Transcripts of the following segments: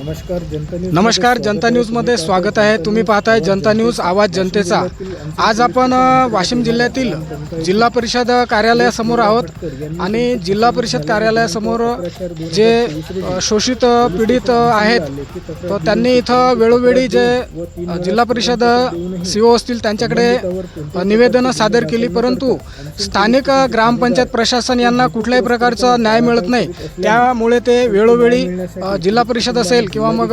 नमस्कार जनता न्यूज नमस्कार जनता न्यूजमध्ये स्वागत आहे. तुम्ही पाहताय जनता न्यूज आवाज जनतेचा. आज आपण वाशिम जिल्ह्यातील जिल्हा परिषद कार्यालयासमोर आहोत आणि जिल्हा परिषद कार्यालयासमोर जे शोषित पीडित आहेत तर त्यांनी इथं वेळोवेळी जे जिल्हा परिषद सी ओ असतील त्यांच्याकडे निवेदनं सादर केली. परंतु स्थानिक ग्रामपंचायत प्रशासन यांना कुठल्याही प्रकारचा न्याय मिळत नाही. त्यामुळे ते वेळोवेळी जिल्हा परिषद असेल किंवा मग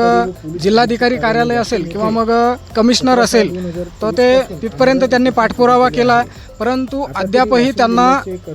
जिल्हाधिकारी कार्यालय असेल किंवा मग कमिशनर असेल तर ते तिथपर्यंत त्यांनी पाठपुरावा केला. परंतु अद्यापही त्यांना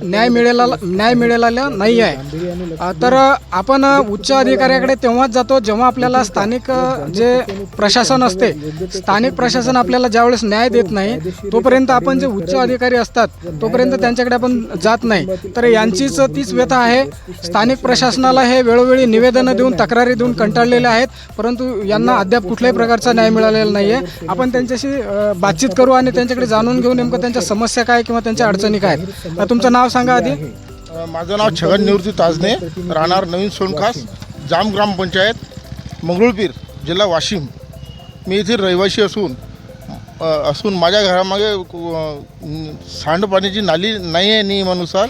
न्याय मिळेला न्याय मिळालेला नाही आहे. तर आपण उच्च अधिकाऱ्याकडे तेव्हाच जातो जेव्हा आपल्याला स्थानिक जे प्रशासन असते स्थानिक प्रशासन आपल्याला ज्यावेळेस न्याय देत नाही तोपर्यंत आपण जे उच्च अधिकारी असतात तोपर्यंत त्यांच्याकडे आपण जात नाही. तर यांचीच तीच व्यथा आहे. स्थानिक प्रशासनाला हे वेळोवेळी निवेदनं देऊन तक्रारी देऊन कंटाळलेले आहेत परंतु यांना अद्याप कुठल्याही प्रकारचा न्याय मिळालेला नाही आहे आपण त्यांच्याशी बातचीत करू आणि त्यांच्याकडे जाणून घेऊ नेमकं त्यांच्या समस्या काय किंवा त्यांच्या अडचणी काय आहेत. तुमचं नाव सांगा आधी. माझं नाव छगन निवृत्ती ताजने. राहणार नवीन सोनखास जाम ग्रामपंचायत मंगरुळपीर जिल्हा वाशिम. मी येथील रहिवासी असून असून माझ्या घरामागे सांडपाण्याची नाली नाही आहे नियमानुसार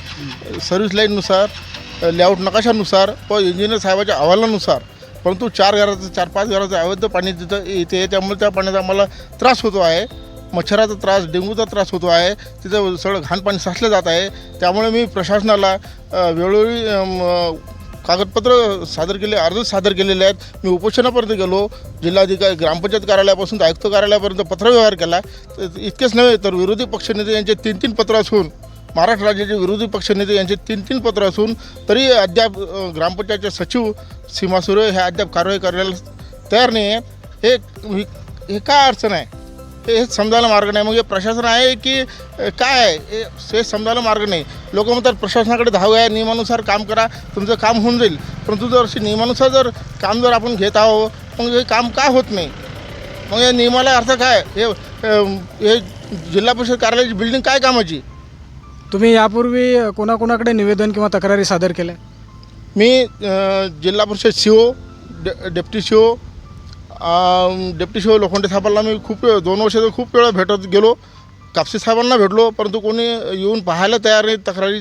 सर्व्हिस लाईननुसार लेआउट नकाशानुसार व इंजिनियर साहेबाच्या अहवालानुसार. परंतु चार घराचं चार पाच घराचं अवैध पाणी तिथं येते त्यामुळे त्या पाण्याचा मला त्रास होतो आहे. मच्छराचा त्रास डेंग्यूचा त्रास होतो आहे. तिथं सगळं घाण पाणी साचलं जात आहे. त्यामुळे मी प्रशासनाला वेळोवेळी कागदपत्र सादर केले अर्ज सादर केलेले आहेत. मी उपोषणापर्यंत गेलो. जिल्हाधिकारी ग्रामपंचायत कार्यालयापासून तर आयुक्त कार्यालयापर्यंत पत्रव्यवहार केला. तर इतकेच नव्हे तर विरोधी पक्षनेते यांचे तीन तीन पत्र असून महाराष्ट्र राज्याचे विरोधी पक्षनेते यांचे तीन तीन पत्र असून तरी अद्याप ग्रामपंचायतचे सचिव सीमा सुरे हे अद्याप कारवाई करायला तयार नाही आहे. हे हे- हे काय अडचण आहे? हे समजायला मार्ग नाही. मग हे प्रशासन आहे की काय आहे? हे हे समजायला मार्ग नाही. लोक म्हणतात प्रशासनाकडे धावूया नियमानुसार काम करा तुमचं काम होऊन जाईल. परंतु जर असे नियमानुसार जर काम जर आपण घेत आहोत मग हे काम का होत नाही? मग या नियमाला अर्थ काय? हे हे जिल्हा परिषद कार्यालयाची बिल्डिंग काय कामाची? तुम्ही यापूर्वी कोणाकोणाकडे निवेदन किंवा तक्रारी सादर केल्या? मी जिल्हा परिषद C O day deputy C O deputy C O Lokhande साहेबांना मी खूप दोन वर्षाचं खूप वेळा भेटत गेलो. कापसे साहेबांना भेटलो परंतु कोणी येऊन पाहायला तयार नाही तक्रारी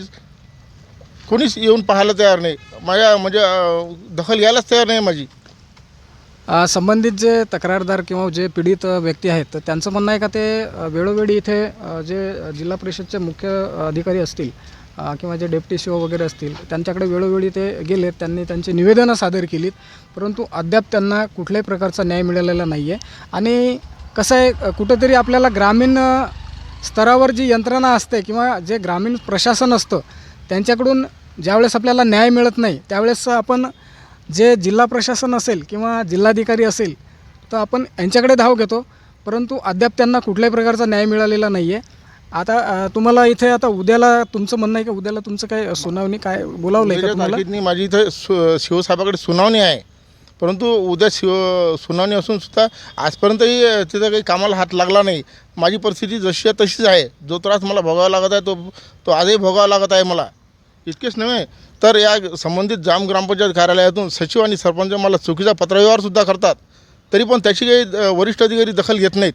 कोणीच येऊन पाहायला तयार नाही. माझ्या म्हणजे दखल घ्यायलाच तयार नाही माझी. संबंधित जे तक्रारदार किंवा जे पीडित व्यक्ती आहेत तर त्यांचं म्हणणं आहे का ते वेळोवेळी इथे जे जिल्हा परिषदचे मुख्य अधिकारी असतील किंवा जे डेप्टी सी ओ वगैरे असतील त्यांच्याकडे वेळोवेळी ते गेलेत त्यांनी त्यांची निवेदनं सादर केलीत परंतु अद्याप त्यांना कुठल्याही प्रकारचा न्याय मिळालेला नाही आहे आणि कसं आहे कुठंतरी आपल्याला ग्रामीण स्तरावर जी यंत्रणा असते किंवा जे ग्रामीण प्रशासन असतं त्यांच्याकडून ज्यावेळेस आपल्याला न्याय मिळत नाही त्यावेळेस आपण जे जिल्हा प्रशासन असेल किंवा जिल्हाधिकारी असेल तर आपण यांच्याकडे धाव घेतो. परंतु अद्याप त्यांना कुठल्याही प्रकारचा न्याय मिळालेला नाही आहे आता तुम्हाला इथे आता उद्याला तुमचं म्हणणं आहे का? उद्याला तुमचं काय सुनावणी काय बोलावलं आहे का तुम्हाला? माझी इथं सु शिवसाहेबाकडे सुनावणी आहे. परंतु उद्या शिव सुनावणी असून सुद्धा आजपर्यंतही तिथं काही कामाला हात लागला नाही. माझी परिस्थिती जशी आहे तशीच आहे. जो त्रास मला भोगावा लागत आहे तो तो आजही भोगावा लागत आहे मला. इतकेच नव्हे तर या संबंधित जाम ग्रामपंचायत कार्यालयातून सचिव आणि सरपंच मला चुकीचा पत्रव्यवहारसुद्धा करतात तरी पण त्याची काही वरिष्ठ अधिकारी दखल घेत नाहीत.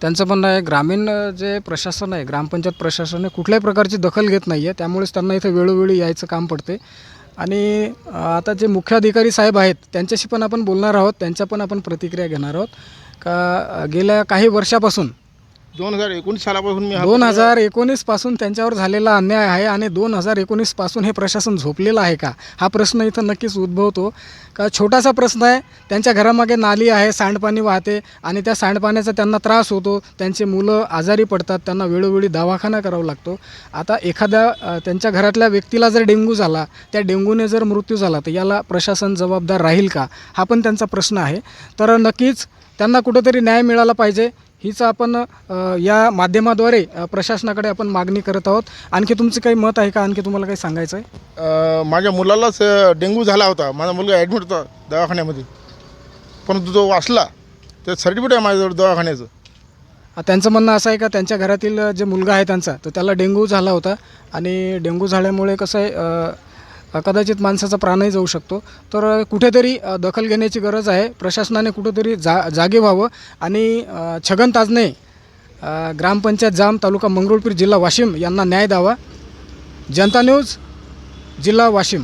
त्यांचं म्हणणं आहे ग्रामीण जे प्रशासन आहे ग्रामपंचायत प्रशासन आहे कुठल्याही प्रकारची दखल घेत नाही आहे त्यामुळेच त्यांना इथं वेळोवेळी यायचं काम पडते आणि आता जे मुख्य अधिकारी साहेब आहेत त्यांच्याशी पण आपण बोलणार आहोत त्यांच्या पण आपण प्रतिक्रिया घेणार आहोत. का गेल्या काही वर्षापासून दोन हजार एकोणीस सालापासून मी हा दोन हजार एकोणीसपासून त्यांच्यावर झालेला अन्याय आहे आणि दोन हजार एकोणीसपासून हे प्रशासन झोपलेलं आहे का? हा प्रश्न इथं नक्कीच उद्भवतो. का छोटासा प्रश्न आहे त्यांच्या घरामागे नाली आहे सांडपाणी वाहते आणि त्या सांडपाण्याचा त्यांना त्रास होतो त्यांचे मुलं आजारी पडतात त्यांना वेळोवेळी दवाखाना करावा लागतो. आता एखाद्या अ, त्यांच्या घरातल्या व्यक्तीला जर डेंग्यू झाला त्या डेंग्यूने जर मृत्यू झाला तर याला प्रशासन जबाबदार राहील का? हा पण त्यांचा प्रश्न आहे. तर नक्कीच त्यांना कुठंतरी न्याय मिळाला पाहिजे. हीच आपण या माध्यमाद्वारे प्रशासनाकडे आपण मागणी करत आहोत. आणखी तुमचं काही मत आहे का? आणखी तुम्हाला काही सांगायचं आहे? माझ्या मुलालाच डेंग्यू झाला होता. माझा मुलगा ॲडमिट होता दवाखान्यामध्ये. परंतु तो वाचला ते सर्टिफिकेट आहे माझ्याजवळ दवाखान्याचं. त्यांचं म्हणणं असं आहे का? त्यांच्या घरातील जे मुलगा आहे त्यांचा तर त्याला डेंग्यू झाला होता. आणि डेंग्यू झाल्यामुळे कसं आहे कदाचित माणसाचा प्राणही जाऊ शकतो. तर कुठेतरी दखल घेण्याची गरज आहे. प्रशासनाने कुठेतरी जा जागे व्हावं आणि छगन ताजने ग्रामपंचायत जाम तालुका मंगरुळपीर जिल्हा वाशिम यांना न्याय द्यावा. जनता न्यूज जिल्हा वाशिम.